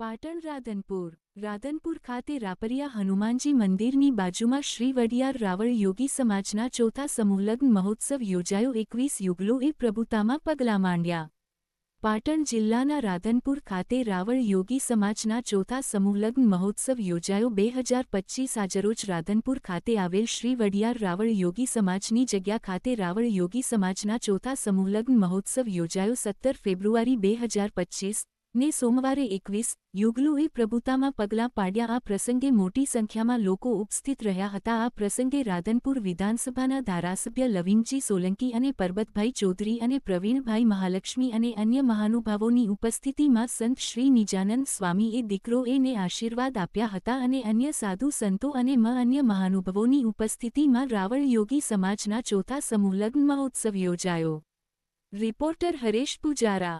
પાટણ રાધનપુર. રાધનપુર ખાતે રાપરિયા હનુમાનજી મંદિરની બાજુમાં શ્રી વડિયાર રાવળ યોગી સમાજના ચોથા સમૂહલગ્ન મહોત્સવ યોજાયો. એકવીસ યુગલોએ પ્રભુતામાં પગલાં માંડ્યા. પાટણ જિલ્લાના રાધનપુર ખાતે રાવળ યોગી સમાજના ચોથા સમૂહલગ્ન મહોત્સવ યોજાયો. બે હજાર પચ્ચીસ આજરોજ રાધનપુર ખાતે આવેલ શ્રી વડિયાર રાવળ યોગી સમાજની જગ્યા ખાતે રાવળ યોગી સમાજના ચોથા સમૂહલગ્ન મહોત્સવ યોજાયો. સત્તર ફેબ્રુઆરી બે હજાર પચ્ચીસ ને સોમવારે એકવીસ યુગલુએ પ્રભુતામાં પગલાં પાડ્યા. આ પ્રસંગે મોટી સંખ્યામાં લોકો ઉપસ્થિત રહ્યા હતા. આ પ્રસંગે રાધનપુર વિધાનસભાના ધારાસભ્ય લવિંગજી સોલંકી અને પરબતભાઈ ચૌધરી અને પ્રવીણભાઈ મહાલક્ષ્મી અને અન્ય મહાનુભાવોની ઉપસ્થિતિમાં સંત શ્રી નિજાનંદ સ્વામીએ દીકરોએને આશીર્વાદ આપ્યા હતા અને અન્ય સાધુ સંતો અને મ અન્ય મહાનુભાવોની ઉપસ્થિતિમાં રાવળ યોગી સમાજના ચોથા સમૂહલગ્ન મહોત્સવ યોજાયો. રિપોર્ટર હરેશ પુજારા.